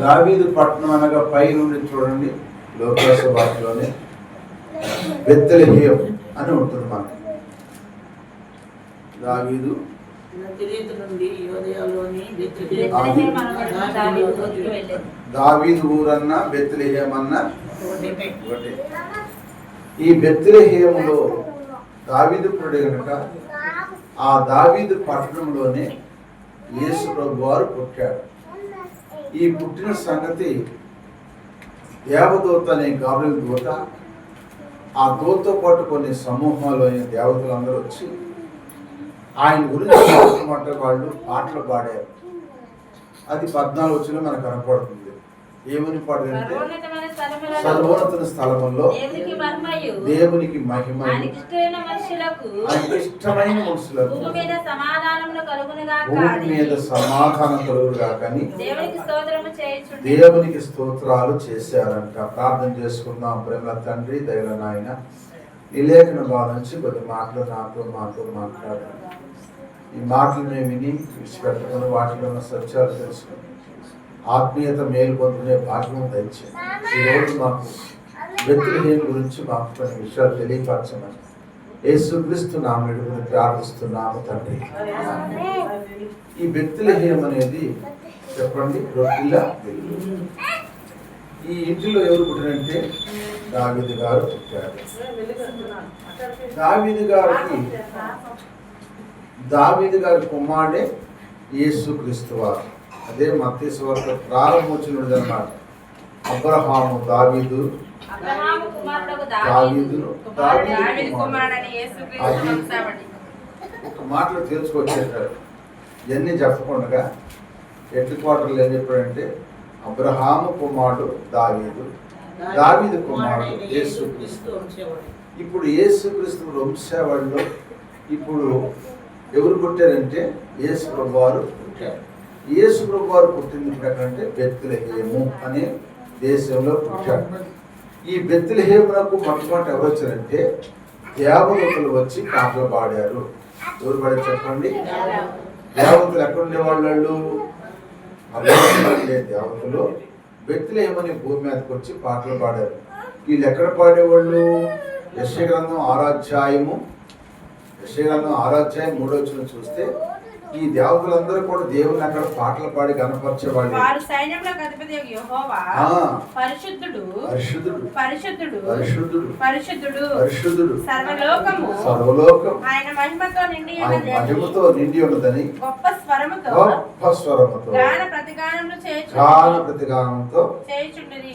దావీదు పట్టణం అనగా పై నుండి చూడండి లోకాస భాషలోనే బెత్తలహేయం అని ఉంటుంది మనకి. దావీదు దావీదు ఊరికి వెళ్ళాను దావీదు ఊరన్న బెత్తలహేయం అన్న ఒకటే ఈ బెత్తలహేములో దావీదు పురుడు గనుక ఆ దావీదు పట్టణంలోనే యేసు ప్రభు వారు పుట్టాడు. ఈ పుట్టిన సంగతి దేవదూత అనే గాబుల దూత ఆ దూతతో పాటు కొన్ని సమూహాలు అయిన దేవతలందరూ వచ్చి ఆయన గురించి పాటలు వాళ్ళు పాటలు పాడారు. అది పద్నాలుగు వచ్చిన మనకు కనపడుతుంది. ఏమని స్థలములలో సర్వోన్నత స్థలములో దేవునికి మహిమ ఇష్టమైన మనుషులకు భూమి మీద కలుగునుగా సమాధానం కలుగుగా కానీ దేవునికి స్తోత్రాలు చేశారంట. ప్రార్థన చేసుకుందాం. ప్రేమ తండ్రి దైవ నాయన ఈ లేఖన బాధ నుంచి కొద్ది మాటలు నాతో మాతో మాట్లాడారు ఈ మాటలు మేము విని విడిచిపెట్టుకుని వాటిలో ఉన్న సత్యాలు తెలుసుకుని ఆత్మీయత మేలు భాగ్యం దయచేయండి. ఈ రోజు మాకు వ్యక్తులహీన గురించి మాకు కొన్ని విషయాలు తెలియపరచమని యేసుక్రీస్తు నామని ప్రార్థిస్తున్నాము తండ్రి. ఈ బెత్తులహీనం అనేది చెప్పండి రొట్టిల ఈ ఇంటిలో ఎవరు పుట్టినంటే దావిది గారు పుట్టారు. దావిది గారికి దావిది గారి కుమారుడే యేసు క్రీస్తు వారు. అదే మత్స్వార్త ప్రారంభోచనుడు అన్నమాట అబ్రహాము దావీదు దావీదు యేసుక్రీస్తు ఒక మాటలు తెలుసుకొచ్చేసారు ఇవన్నీ చెప్పకుండా ఎట్టి క్వార్టర్లు ఏం చెప్పాడంటే అబ్రహాము కుమారుడు దావీదు దావీదు కుమారుడు యేసు క్రీస్తు. వంశవాడు ఇప్పుడు యేసుక్రీస్తు వంశావళిలో ఇప్పుడు ఎవరు పుట్టారంటే యేసు ప్రభు వారు పుట్టారు. యేసు ప్రభు వారు పుట్టింది ఎక్కడంటే బెత్తులహేము అనే దేశంలో పుట్టాడు. ఈ బెత్తులహేమునకు మొట్టమొదటి ఎవరు వచ్చారంటే దేవదూతలు వచ్చి పాటలు పాడారు. ఎవరు పడే చెప్పండి? దేవతలు ఎక్కడ ఉండేవాళ్ళు అభివృద్ధి ఉండే దేవతలు బెత్తులేమని భూమి మీదకి వచ్చి పాటలు పాడారు. వీళ్ళు ఎక్కడ పాడేవాళ్ళు యశగ్రంథం ఆరాధ్యాయము యశగ్రంథం ఆరాధ్యాయం మూడో వచ్చిన చూస్తే ఈ దేవతలందరూ కూడా దేవుని అక్కడ పాటలు పాడి కనపరిచేవాళ్ళు వారు సైన్యములకు అధిపతి యెహోవా. పరిశుద్ధుడు. పరిశుద్ధుడు. పరిశుద్ధుడు. పరిశుద్ధుడు. పరిశుద్ధుడు. పరిశుద్ధుడు. సర్వలోకము. సర్వలోకం. ఆయన మహిమతో నిండి ఉన్నది. మహిమతో నిండి ఉన్నదని. గొప్ప స్వరముతో. గొప్ప స్వరముతో. గాన ప్రతిగానములు చేయుచు గాన ప్రతిగానంతో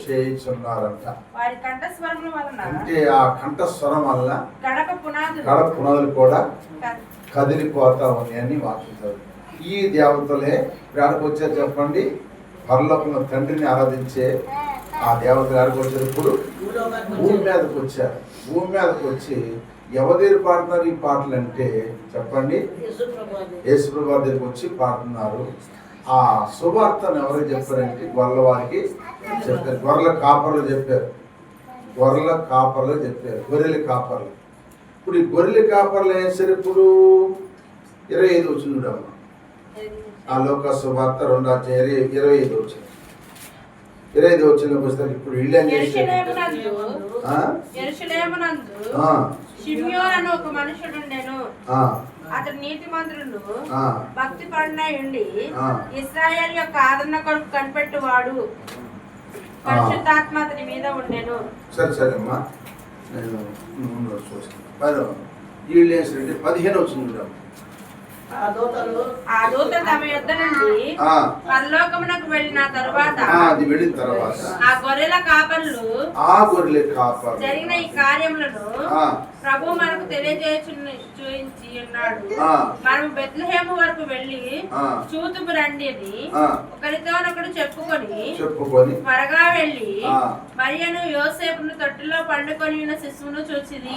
చేయించున్నారంట. వారి కంఠ స్వరముల వలన అంటే ఆ కంఠస్వరం వల్ల గడప పునాదులు. గడ పునాదులు కూడా కదిలిపోతా ఉన్నాయని వాక్యం ఈ దేవతలే వచ్చారు చెప్పండి. పరలోకంలో తండ్రిని ఆరాధించే ఆ దేవతలు ఎక్కడికి ఇప్పుడు భూమి మీదకి వచ్చారు. భూమి మీదకి వచ్చి ఎవరు పాడుతున్నారు ఈ పాటలు అంటే చెప్పండి. యేసుప్రభా వారి దగ్గరికి వచ్చి పాడుతున్నారు. ఆ సువార్తను ఎవరు చెప్పారంటే గొర్రెల వారికి చెప్పారు. గొర్రెల కాపర్లు చెప్పారు. గొర్రెల కాపర్లు చెప్పారు. గొర్రెల కాపర్లు. ఇప్పుడు ఈ గొర్రెల కాపర్లు ఏం సరే ఇప్పుడు? ఇరవై ఐదు వచ్చింది చూడమ్మ ఆ లోక సువార్త రెండు ఇరవై ఇరవై ఐదు వచ్చింది. ఇరవై ఐదు వచ్చిన పుస్తకం ఇప్పుడు వీళ్ళు ఏం అను ఒక మనుషుడుండెను ఆ, అతడు నీతిమంతుడును ఆ. భక్తి పడినై ఉండి ఆ. ఇస్రాయేల్ యొక్క ఆదరణ కొరకు కనిపెట్టువాడు. పరిశుద్ధాత్మ అతని మీద ఉండెను. సరే సరే అమ్మా. నేను చూస్తాను. పది. వీళ్ళు ఏం పదిహేను వచ్చింది ఆ దూతలు? తమ నుండి ఆ, పరలోకమునకు వెళ్ళిన తరువాత ఆ, అది వెళ్ళిన తర్వాత. ఆ గొర్రెల కాపరులు ఆ గొర్రెల కాపర్ జరిగిన ఈ కార్యములను ప్రభు మనకు తెలియజేయచు చూయించి ఉన్నాడు. ఆ. మనము బెత్లహేము వరకు వెళ్ళి. చూతుపు రండి అని ఒకరితోనొకడు చెప్పుకొని చెప్పుకొని త్వరగా వెళ్ళి. మరియను యోసేపును తొట్టిలో పండుకొని ఉన్న శిశువును చూచిది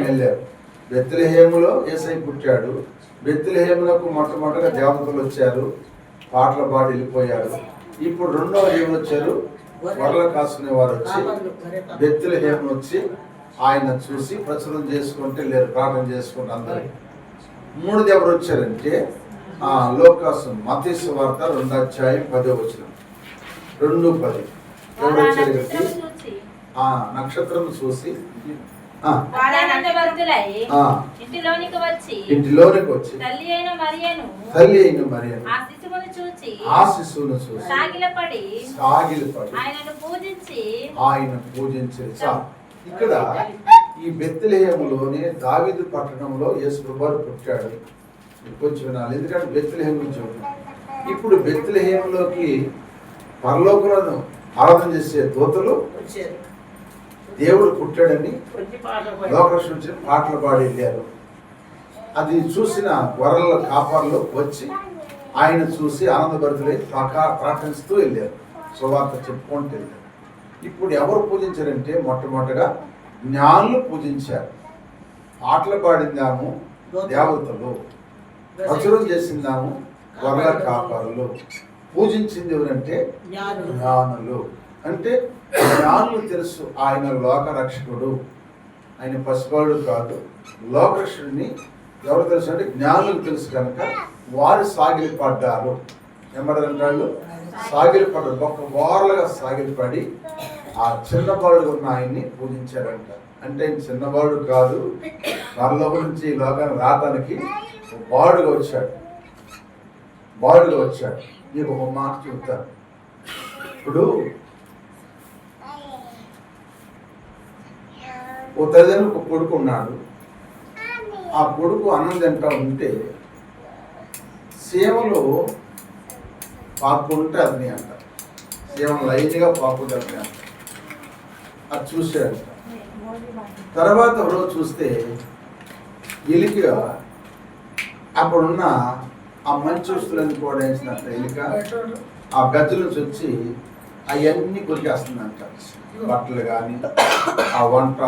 వెళ్ళారు. బెత్తిలహేములో ఏసై పుట్టాడు. బెత్తిలహేములకు మొట్టమొదటిగా దేవతలు వచ్చారు. పాటలు పాడి వెళ్ళిపోయారు. ఇప్పుడు రెండవ ఏమి వచ్చారు. వరల కాసుకునే వారు వచ్చి బెత్తిలహేమ వచ్చి ఆయన చూసి ప్రచురణ చేసుకుంటే లేరు ప్రార్థన చేసుకుంటే అందరూ. మూడు ఎవరు వచ్చారంటే ఆ లోకాసు మతీసు వార్త రెండు అధ్యాయం పదో వచ్చిన రెండు పది. వారు ఎవరు ఆ వచ్చారు నక్షత్రం చూసి ఇంటిలోనికి వచ్చి తల్లి అయిన మరియను తల్లి అయిన మరియను ఆ శిశువును చూచి ఆ శిశువును చూసి సాగిలపడి సాగిలపడి ఆయనను పూజించి ఆయన ఇక్కడ ఈ బెత్తిలేహములోనే దావిదు పట్టణంలో యేసు ప్రభువారు పుట్టాడు. కొంచెం వినాలి. ఎందుకంటే బెత్తిలేహం గురించి. ఇప్పుడు బెత్తిలేహంలోకి పరలోకంలో ఆరాధన చేసే దూతలు వచ్చారు. దేవుడు పుట్టాడని లోకృష్ణ పాటలు పాడి వెళ్ళారు అది చూసిన గొర్రెల కాపర్లు వచ్చి ఆయన చూసి ఆనందభరితులై ప్రకా ప్రకటిస్తూ వెళ్ళారు. సువార్త చెప్పుకుంటూ వెళ్ళారు. ఇప్పుడు ఎవరు పూజించారంటే మొట్టమొదటిగా జ్ఞానులు పూజించారు. పాటలు పాడిందాము దేవతలు ప్రచురం చేసిందాము గొర్రెల కాపరులు. పూజించింది ఎవరంటే జ్ఞానులు. అంటే జ్ఞానులు తెలుసు ఆయన లోక రక్షకుడు ఆయన పసిపాడు కాదు. లోకరక్షకుడిని ఎవరు తెలుసు అంటే జ్ఞానులకు తెలుసు కనుక వారు సాగిలి పడ్డారు ఏమంటారు సాగిలి పడ్డారు గొప్ప వారలుగా సాగిలి పడి ఆ చిన్నబాడు ఉన్న ఆయన్ని పూజించారంట. అంటే ఆయన చిన్నబాడు కాదు. పరలోకం నుంచి లోకాన్ని రావడానికి బాడుగా వచ్చాడు. బాడుగా వచ్చాడు. మీకు ఒక మాట చెప్తాను. ఇప్పుడు ఓ తల్లిదండ్రులు ఒక కొడుకు ఉన్నాడు. ఆ కొడుకు అన్నం తింటా ఉంటే సేవలో పాకుంటే అతని అంట. సీమలు లైట్గా పాకుంటే అతని అంట. అది చూసాడంట తర్వాత ఒక చూస్తే ఎలిక అక్కడున్న ఆ మంచి వస్తువులన్నీ కూడా వేసినట్టు ఎలిక ఆ గజ్జల నుంచి వచ్చి అవన్నీ కొరికేస్తుందంట బట్టలు కానీ ఆ వంట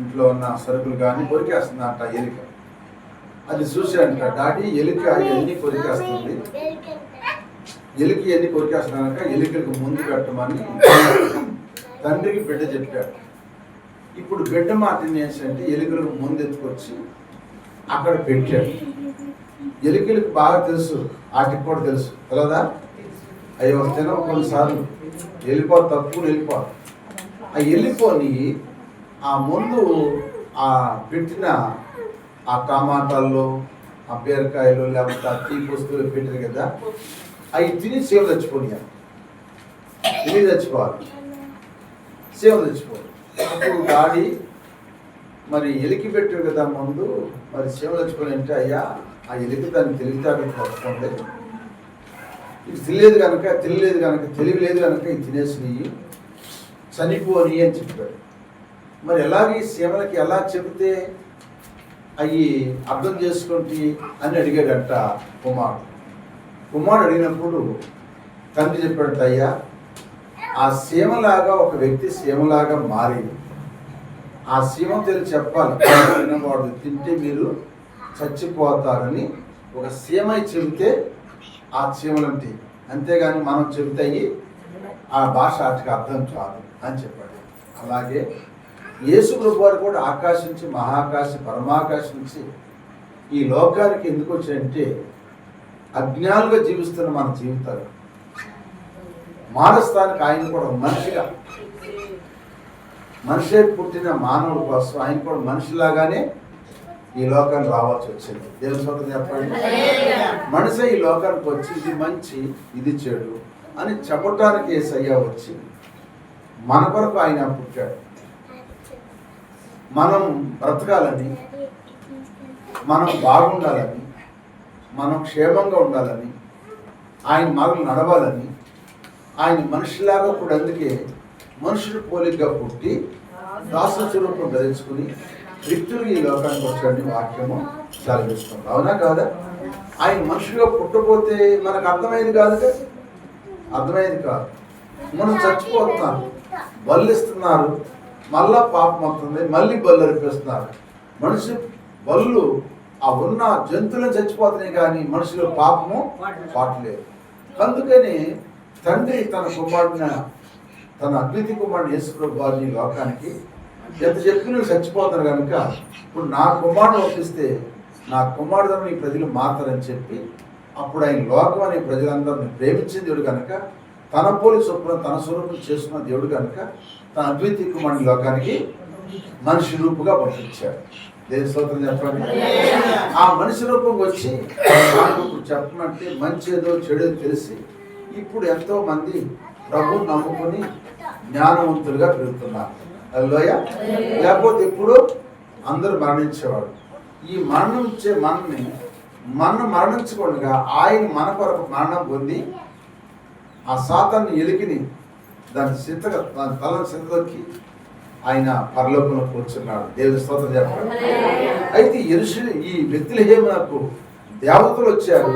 ఇంట్లో ఉన్న సరుకులు కానీ కొరికేస్తుందంట ఎలిక. అది చూసాడంట డాడీ ఎలిక అవన్నీ కొరికేస్తుంది ఎలిక ఎన్ని కొరికేస్తున్నాక ఎలికలకు ముందు పెట్టమని తండ్రికి బిడ్డ చెప్పాడు. ఇప్పుడు బిడ్డ మాట ఏంటంటే ఎలుకలకు ముందు ఎత్తుకొచ్చి అక్కడ పెట్టాడు. ఎలుకలకు బాగా తెలుసు వాటికి కూడా తెలుసు. తెలదా? అయ్యో తినం కొన్నిసార్లు వెళ్ళిపో తప్పు వెళ్ళిపో. ఆ వెళ్ళిపోని ఆ ముందు ఆ పెట్టిన ఆ టమాటాల్లో ఆ బీరకాయలు లేకపోతే ఆ తీపి వస్తువులు పెట్టారు కదా అవి తిని సేవ చచ్చిపోయి తిని చచ్చిపోవాలి సేవ చచ్చిపోవాలి అప్పుడు గాడి మరి ఎలికి పెట్టారు కదా ముందు మరి సేవ చచ్చిపోయి అంటే అయ్యా ఆ ఎలికి దాన్ని తెలివితేటలు తెచ్చుకోండి ఇది తెలియదు కనుక తెలియలేదు కనుక తెలివి లేదు కనుక ఇది తినేసినవి చనిపోని అని చెప్పాడు. మరి ఎలాగే సీమలకి ఎలా చెబితే అవి అర్థం చేసుకుంటే అని అడిగాడట కుమారుడు. కుమారుడు అడిగినప్పుడు తండ్రి చెప్పాడు అయ్యా ఆ సీమలాగా ఒక వ్యక్తి సీమలాగా మారింది. ఆ సీమ తెలిసి చెప్పాలి. వినవాడు తింటే మీరు చచ్చిపోతారని ఒక సీమ చెబితే ఆ చీమలంటి అంతేగాని మనం చెబితే ఆ భాష వాటికి అర్థం కాదు అని చెప్పాడు. అలాగే యేసు వారు కూడా ఆకాశించి మహాకాశి మహాకాశ పరమాకాశం నుంచి ఈ లోకానికి ఎందుకు వచ్చాయంటే అజ్ఞానులుగా జీవిస్తున్న మన జీవితాలు. మానస్తానికి ఆయన కూడా మనిషిగా. మనిషే పుట్టిన మానవుల కోసం ఆయన కూడా మనిషిలాగానే ఈ లోకానికి రావాల్సి వచ్చింది. దేవుని సొంతం చెప్పండి. మనిషి ఈ లోకానికి వచ్చి ఇది మంచి ఇది చెడు అని చెప్పటానికి ఏసయ్య వచ్చి మన కొరకు ఆయన పుట్టాడు. మనం బ్రతకాలని మనం బాగుండాలని మనం క్షేమంగా ఉండాలని ఆయన మార్గం నడవాలని ఆయన మనిషిలాగా కూడా అందుకే మనుషులు పోలికగా పుట్టి దాస స్వరూపం ధరించుకుని రిక్తులు ఈ లోకానికి వచ్చాడని వాక్యము సెలవిస్తుంది. అవునా కాదా? ఆయన మనుషులుగా పుట్టపోతే మనకు అర్థమైంది కాదు అర్థమైంది కాదు. మనం చచ్చిపోతున్నారు బల్లిస్తున్నారు. మళ్ళా పాపం అవుతుంది మళ్ళీ బల్లు అనిపిస్తున్నారు మనిషి బళ్ళు ఆ ఉన్న జంతువులను చచ్చిపోతున్నాయి కానీ మనుషులు పాపము పాటలేదు. అందుకని తండ్రి తన కుమారుడిన తన అద్వితీయ కుమారుడు యేసుప్రభు వారిని లోకానికి ఎంత చెప్పి నువ్వు చచ్చిపోతారు కనుక ఇప్పుడు నా కుమారుడు ఒప్పిస్తే నా కుమారుడు ఈ ప్రజలు మారతారని చెప్పి అప్పుడు ఆయన లోకం అనే ప్రజలందరిని ప్రేమించిన దేవుడు కనుక తన పోలి చొప్పున తన స్వరూపం చేసుకున్న దేవుడు కనుక తన అద్వితీయ కుమారుని లోకానికి మనిషి రూపుగా పంపించాడు దేని స్తోత్రం చెప్పండి? ఆ మనిషి రూపం వచ్చి నాకు ఇప్పుడు చెప్పమంటే మంచి ఏదో చెడు ఏదో తెలిసి ఇప్పుడు ఎంతో మంది ప్రభు నమ్ముకొని జ్ఞానవంతులుగా పెరుగుతున్నారు. అల్లోయ లేకపోతే ఇప్పుడు అందరూ మరణించేవాడు ఈ మరణించే మనని మనం మరణించకుండా ఆయన మన కొరకు మరణం పొంది ఆ సాతాన్ని ఎలికిని దాని సిద్ధగా దాని తలను సిద్ధకి ఆయన పరలోకంలో కూర్చున్నాడు. దేవుని స్తోత్రం చెప్పండి. అయితే ఎరుషు ఈ వ్యక్తులహేమనకు దేవతలు వచ్చారు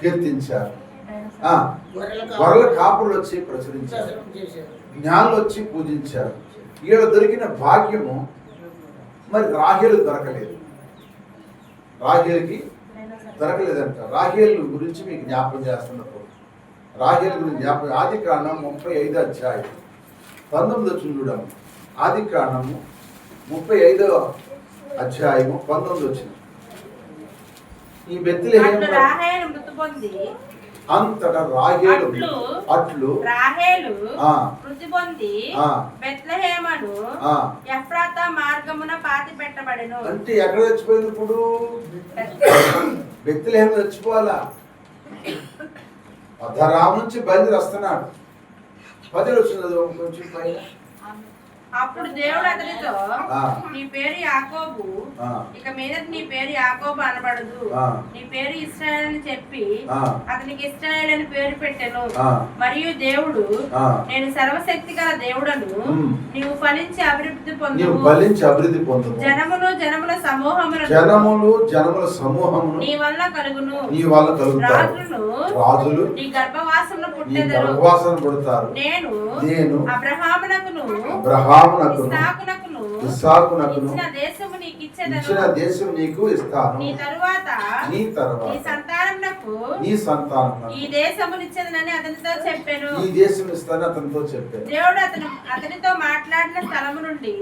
కీర్తించారు. ఆ, గొర్రెల కాపులు వచ్చి ప్రచురించారు. జ్ఞానులు వచ్చి పూజించారు. ఈడ దొరికిన భాగ్యము మరి రాహేలు దొరకలేదు. రాహేలుకి దొరకలేదంట. రాహేలు గురించి మీకు జ్ఞాపకం చేస్తున్నప్పుడు రాహేలు గురించి జ్ఞాపకం ఆది కారణం ముప్పై ఐదు అధ్యాయం. పంతొమ్మిది వచ్చిన చూడము ఆది కారణము ముప్పై ఐదో అధ్యాయము పంతొమ్మిది వచ్చింది. ఈ అట్లు అంతటా రాహేలు అట్లు రాహేలు మృతి పొంది బెత్లహేమను. ఎఫ్రాత మార్గమున పాతి పెట్టబడెను. అంటే ఎక్కడ చచ్చిపోయింది ఇప్పుడు? బెత్తిలేహేము చచ్చిపోవాలా? పదరాము నుంచి బయలుదేరి వస్తున్నాడు. పది వచ్చినది కొంచెం పైన. అప్పుడు దేవుడు అతనితో. నీ పేరు యాకోబు. ఇక మీద నీ పేరు యాకోబు అనబడదు. నీ పేరు ఇస్రాయేల్ అని చెప్పి. అతనికి ఇస్రాయేల్ అని పేరు పెట్టెను. మరియు దేవుడు. నేను సర్వశక్తి గల దేవుడను. నీవు ఫలించి అభివృద్ధి నీవు పొందుము బలించి అభివృద్ధి పొందు జనములు జనముల సమూహములను జనములు జనముల సమూహమును నీ వల్ల కలుగును నీ వల్ల కలుగుతారు రాజులు రాజులు నీ గర్భవాసమును నీ పుట్టెదరు గర్భవాసన పుడతారు నేను నేను అబ్రహామునకును అబ్రహామునకును ఇస్సాకునకును ఇస్సాకునకును ఇచ్చిన దేశం నీకు ఇస్తాను. నీ తరువాత నీ నీ తర్వాత సంతానమునకు నీ సంతానం ఈ దేశమునిచ్చేదనని అతనితో చెప్పాను. ఈ దేశం ఇస్తాను అతనితో చెప్పాను. దేవుడు అతను అతనితో మాట్లాడిన నుండి.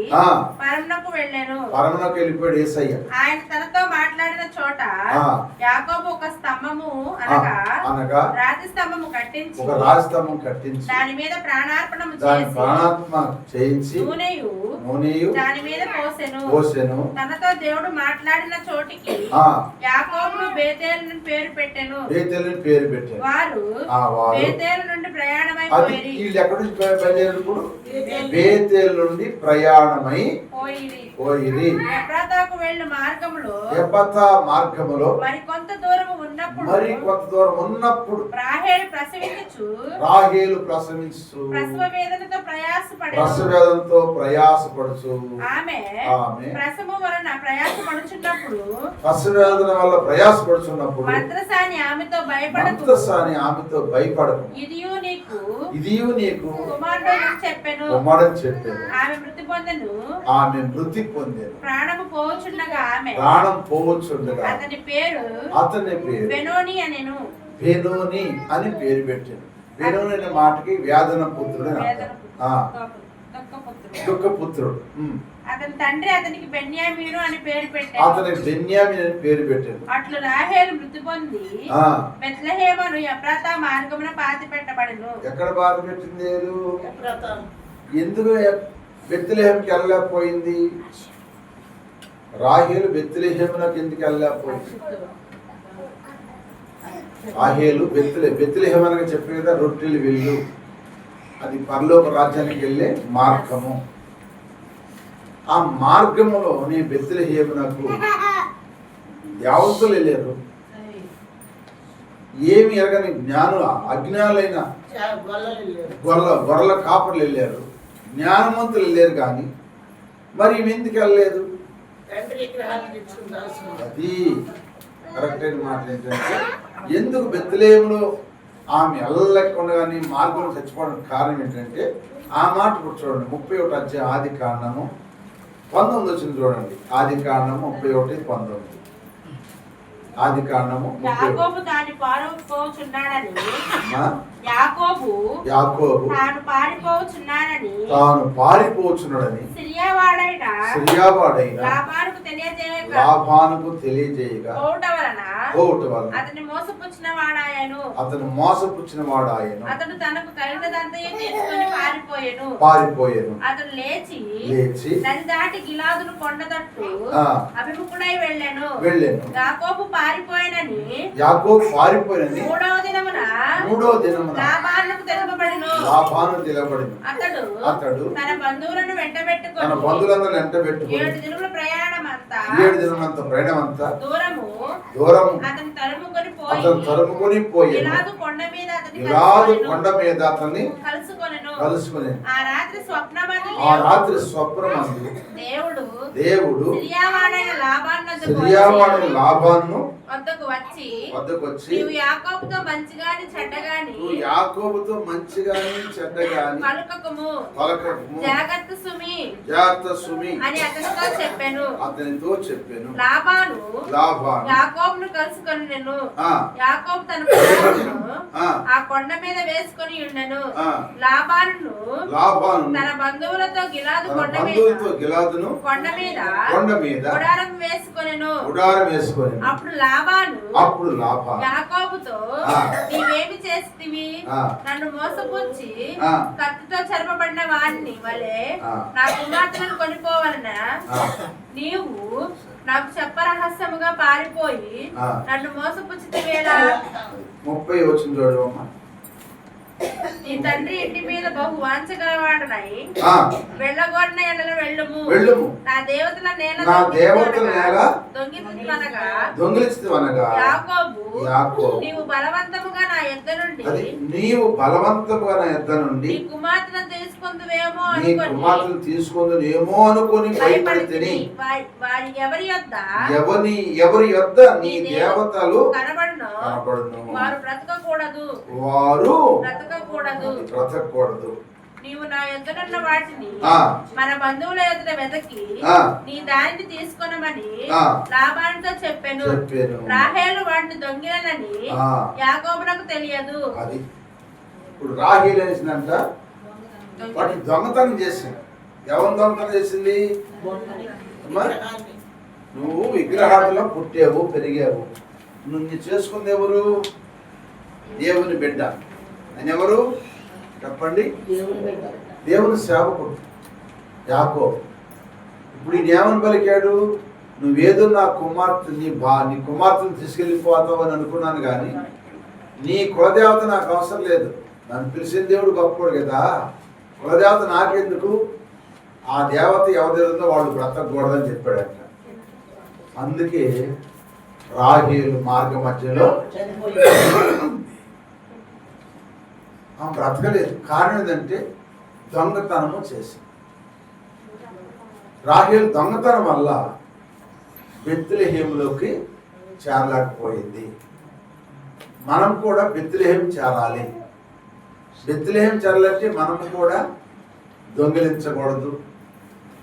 పరమునకు వెళ్ళాను. పరమనకు వెళ్ళిపోయాడు ఏసయ్య. ఆయన తనతో మాట్లాడిన చోట. యాకోబు ఒక స్తంభము అనగా అనగా రాతి స్తంభము కట్టించి ఒక రాజస్తంభం కట్టించి దాని మీద ప్రాణార్పణము చేసి ప్రాణాత్మ చేయించి నూనెయు నూనెయు దాని మీద పోసెను. పోసెను. తనతో దేవుడు మాట్లాడిన చోటికి యాకోబు బేతేలు పేరు పెట్టెను. బేతెలని పేరు పెట్టారు వారు బేతేలు నుండి ప్రయాణమైపోయి వీళ్ళు ఎక్కడి నుంచి బయలుదేరారు ఇప్పుడు? బేతేల్ నుండి ప్రయాణమై పోయిరి. పోయిరి. ఎఫ్రాతాకు వెళ్ళు మార్గములో మార్గములో మరి కొంత దూరం ఉన్నప్పుడు మరి కొంత దూరం ఉన్నప్పుడు రాహేలు ప్రసవించు రాహేలు ప్రసవించు ప్రసవ వేదనతో ప్రయాసపడుచు. ఆమె ఆమె ప్రసవ వలన ప్రయాసపడుచున్నప్పుడు ప్రసవేదన వల్ల ప్రయాసపడుచున్నప్పుడు మంత్రసాని ఆమెతో భయపడకు. మంత్రసాని ఆమెతో భయపడకు. ఇదియు నీకు ఇది నీకు కుమారుడు చెప్పెను. కుమారని చెప్పాను. ఆమె మృతి పొందెను? ఆమె మృతి పొందాను. ప్రాణము పోవచుండగా ఆమె? ప్రాణం పోవచ్చుండగా అతని పేరు? అతని పేరు? బెనోని అనెను. బెనోని అని పేరు పెట్టాను. బెనోని అనే మాటకి వేదన పుత్రుడు దుఃఖపుత్రుడు. అతని తండ్రి అతనికి బెన్యామీను అని పేరు పెట్టాడు. అతనికి బెన్యామిన్ అని పేరు పెట్టాను అట్లు రాహేలు మృతి పొంది ఆ, బెత్లహేమను ఎప్రాత మార్గమున పాతి పెట్టబడను ఎక్కడ బాధ పెట్టింది. ఎందుకు బెత్తిలేహంకి వెళ్ళలేకపోయింది రాహేలు బెత్తిలేహమునకు ఎందుకు వెళ్ళలేకపోయింది? రాహేలు బెత్తిలే బెత్తిలేహం అనగా చెప్పే కదా రొట్టెలు వెళ్ళు. అది పరలోక రాజ్యానికి వెళ్ళే మార్గము. ఆ మార్గములో నీ బెత్తిలేహమునకు యావత్తులు వెళ్ళారు ఏమి ఎరగని జ్ఞానుల అజ్ఞానులైన. గొర్రెల గొర్రెల కాపర్లు వెళ్ళారు జ్ఞానవంతులు వెళ్ళారు కానీ మరి ఈమె ఎందుకు వెళ్ళలేదు? అది కరెక్ట్ అయిన మాట ఏంటంటే ఎందుకు బెత్తలేములో ఆమె వెళ్ళకుండా కానీ మార్గంలో చచ్చిపోవడానికి కారణం ఏంటంటే ఆ మాట ఇప్పుడు చూడండి ముప్పై ఒకటి వచ్చే ఆది కారణము పంతొమ్మిది వచ్చింది చూడండి ఆది కారణము ముప్పై ఒకటి పంతొమ్మిది. ఆది కారణము యాకోబు దాని పారుపోచున్నాడని? యాకోబు యాకోబు తాను పారిపోవచ్చున్నానని తాను పారిపోచున్నాడని సిరియావాడైన సిరియావాడైన లాభానికి తెలియజేయక లాభానుకు తెలియజేయగా. పోవుట వలన వలన అతన్ని మోసపుచ్చిన వాడాయను. అతను మోసపుచ్చిన వాడాయను. అతడు తనకు కలిగినదంతయు తీసుకొని పారిపోయెను. పారిపోయాను. అతడు లేచి లేచి నది దాటి గిలాదును కొండదట్టు అభిముఖుడై వెళ్ళాను. వెళ్ళాను. యాకోబు పారిపోయినని యాకోబు పారిపోయినని మూడవ దినమున మూడో దినమున లాభాలకు తెలుపబడిను. లాభాను తెలబడింది అతడు అతడు తన బంధువులను తన వెంటబెట్టుకొని బంధువులందరూ వెంట పెట్టుకుని ఏడు దినముల ప్రయాణం అంతా ఏడు దినమంత ప్రయాణం అంతా దూరము దూరం అతను తరుముకొని అతను పోయి తరుముకొని కొండ మీద ఇలాదు కొండ మీద అతన్ని కలుసుకొనెను. కలుసుకుని ఆ రాత్రి స్వప్నమని ఆ రాత్రి స్వప్నమందు దేవుడు దేవుడు సిరియావాడైన లాభాన్ని వద్దకు వచ్చి వద్దకు వచ్చి నీవు యాకోబుతో మంచిగాని చెడ్డగాని నువ్వు యాకోబుతో మంచిగాని చెడ్డగాని పలుకకము. పలకము జాగ్రత్త సుమి. జాగ్రత్త సుమి. అని అతనితో చెప్పాను. అతనితో చెప్పాను. లాభాను లాభాన్ని యాకోబును కలుసుకొని నేను యాకోబు తన ఆ, కొండ మీద వేసుకొని ఉండెను. తన బంధువులతో గిలాదు కొండ మీద గిలాదును కొండ మీద కొండ మీద గుడారం వేసుకొనెను. గుడారం వేసుకొని అప్పుడు లాభాను అప్పుడు లాభాలు యాకోబుతో. నీవేమి చేస్తివి. నన్ను మోసపుచ్చి. కత్తితో చెరపబడిన వాడిని వలె. నా కుమార్తెను కొనుక్కోవాలన ఆ, నీవు నాకు చెప్పరహస్యముగా పారిపోయి ఆ. నన్ను మోసపుచ్చితివేలా ముప్పై వచ్చిన చూడు అమ్మ నీ తండ్రి ఇంటి మీద బహు వాంచగలవాడనై ఆ, వెళ్ళగొడిన ఎడల వెళ్ళుము. వెళ్ళుము. నా దేవతల నేల నా దేవతల నేల దొంగిలించనగా దొంగిలిస్తూ అనగా. యాకోబు యాకోబు. నీవు బలవంతముగా నా యొద్ద నుండి. అది నీవు బలవంతముగా నా యొద్ద నుండి. నీ కుమార్తెను తీసుకుందువేమో నీ అనుకొని. కుమార్తెను తీసుకుందునేమో అనుకొని భయపడితిని భయపడితిని. వారి- వారి ఎవరి యొద్ద? ఎవరి ఎవరి యొద్ద నీ దేవతలు కనబడును. వారు బ్రతకకూడదు. వారు బ్రతకకూడదు. బ్రతకూడదు నీవు నా యొద్దనున్న వాటిని. మన బంధువుల యొద్ద వెతకి. నీ దానిని తీసుకొనమని. లాభానితో చెప్పాను. రాహేలు వాటిని దొంగిలనని. యాకోబునకు తెలియదు. అది. ఇప్పుడు రాహేల్ అనేసిందంట వాటిని దొంగతనం చేసింది. ఎవరు దొంగతనం చేసింది. నువ్వు విగ్రహాలలో పుట్టావు పెరిగావు. నువ్వు చేసుకుంది ఎవరు? దేవుని బిడ్డ. అని ఎవరు? చెప్పండి. దేవుని సేవకుడు యాకో ఇప్పుడు ఈయన ఏమని పలికాడు నువ్వేదో నా కుమార్తె నీ బా నీ కుమార్తెను తీసుకెళ్ళిపోతావు అని అనుకున్నాను కానీ నీ కులదేవత నాకు అవసరం లేదు. నన్ను పిలిచిన దేవుడు గొప్పడు కదా. కులదేవత నాకెందుకు? ఆ దేవత ఎవరిదో వాళ్ళు బ్రతకూడదని చెప్పాడంట. అందుకే రాహేలు మార్గ మధ్యలో ఆమె బ్రతకలేదు. కారణం ఏంటంటే దొంగతనము చేసింది రాహేల్ దొంగతనం వల్ల బెత్తులహేములోకి చేరలేకపోయింది. మనం కూడా బెత్తులహేం చేరాలి. బెత్తులహేం చేరాలంటే మనం కూడా దొంగిలించకూడదు.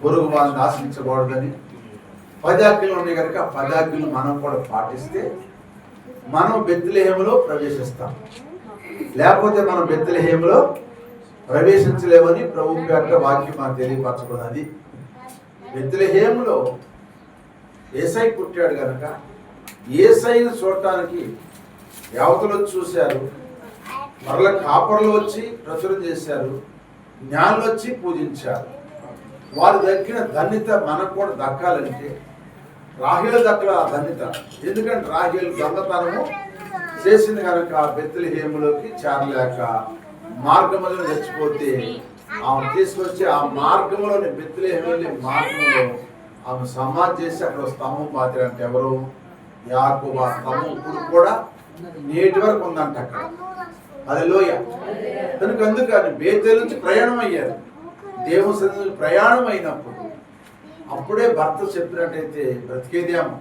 పొరుగు వాళ్ళని ఆశించకూడదని పదాజ్ఞలు ఉన్నాయి కనుక ఆ పదాజ్ఞలు మనం కూడా పాటిస్తే మనం బెత్తులహేములో ప్రవేశిస్తాం. లేకపోతే మనం బెత్తలహేములో ప్రవేశించలేమని ప్రభు యొక్క వాక్యం మాకు తెలియపరచుకున్నది బెత్తలహేములో ఏసై పుట్టాడు కనుక ఏసైని చూడటానికి యావతలు వచ్చి చూశారు మరల కాపర్లు వచ్చి ప్రచురం చేశారు జ్ఞానులు వచ్చి పూజించారు. వారు దక్కిన ధన్యత మనకు కూడా దక్కాలంటే రాహిల దక్కల ఆ ధన్యత. ఎందుకంటే రాహిల్ దొంగతనము చేసింది కనుక ఆ బెత్తలహేములోకి చేరలేక మార్గములను తెచ్చిపోతే ఆమె తీసుకొచ్చి ఆ మార్గంలోని బెత్తలహేము వెళ్ళి మార్గంలో ఆమె సమాధి చేసి అక్కడ స్తంభం పాతిరంటే ఎవరు? యాకు ఆ స్తంభం ఇప్పుడు కూడా నేటి వరకు ఉందంట అక్కడ. అది లోయ కనుక అందుకని బేతేలు నుంచి ప్రయాణం అయ్యారు దేవుని సన్నిధి నుంచి ప్రయాణం అయినప్పుడు అప్పుడే భర్త చెప్పినట్టయితే బ్రతికేదేమో.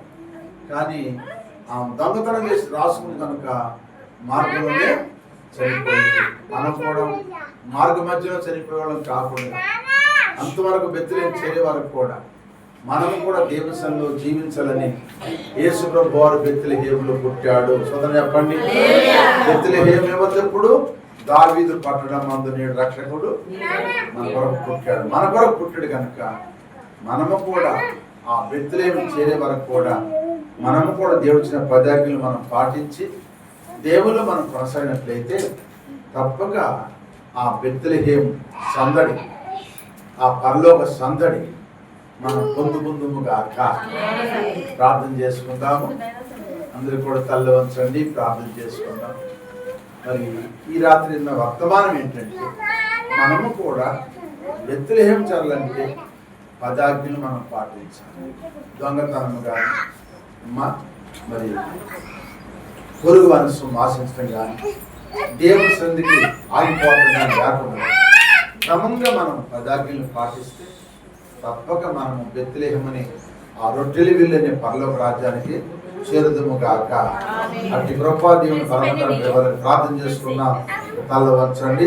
కానీ దొంగతనం చేసి రాసుకుని కనుక మార్గంలోనే చనిపోయింది. మనం కూడా మార్గ మధ్యలో చనిపోయేవాళ్ళం కాకుండా అంతవరకు బెత్తులేని చేరే వరకు కూడా. మనం కూడా దేవసంలో జీవించాలని యేసు ప్రభు వారు బెత్తుల హేములో పుట్టాడు. సోదరు చెప్పండి. బెత్తుల హేము ఎవరిప్పుడు దావీదు పట్టడం మందు నేడు రక్షకుడు మన కొరకు పుట్టాడు. మన కొరకు పుట్టాడు కనుక మనము కూడా ఆ బెత్తులేమి చేరే వరకు కూడా మనము కూడా దేవుడిచ్చిన పదాజ్ఞలు మనం పాటించి దేవుళ్ళు మనం కొనసాగినట్లయితే తప్పక ఆ బెత్తులహేం సందడి ఆ పరలోక సందడి మనం పొందు పొందుముగా ప్రార్థన చేసుకుందాము. అందరూ కూడా తల్ల వంచండి ప్రార్థన చేసుకుందాం మరి ఈ రాత్రి ఉన్న వర్తమానం ఏంటంటే మనము కూడా బెత్తులేం చల్లంటే పదాజ్ఞలు మనం పాటించాలి. దొంగతనము కానీ మరి పొరుగు మనసు ఆశించడం కానీ దేవుని సంధికి ఆగిపోవడం కానీ లేకుండా క్రమంగా మనం పదాజ్ఞలు పాటిస్తే తప్పక మనము బెత్తిలేహమని ఆ రొట్టెలు వెళ్ళని పరలోక రాజ్యానికి చేరుదము గాక. అట్టి కృపా దేవుని పరమంతరం ఎవరిని ప్రార్థన చేసుకున్న. తల వంచండి.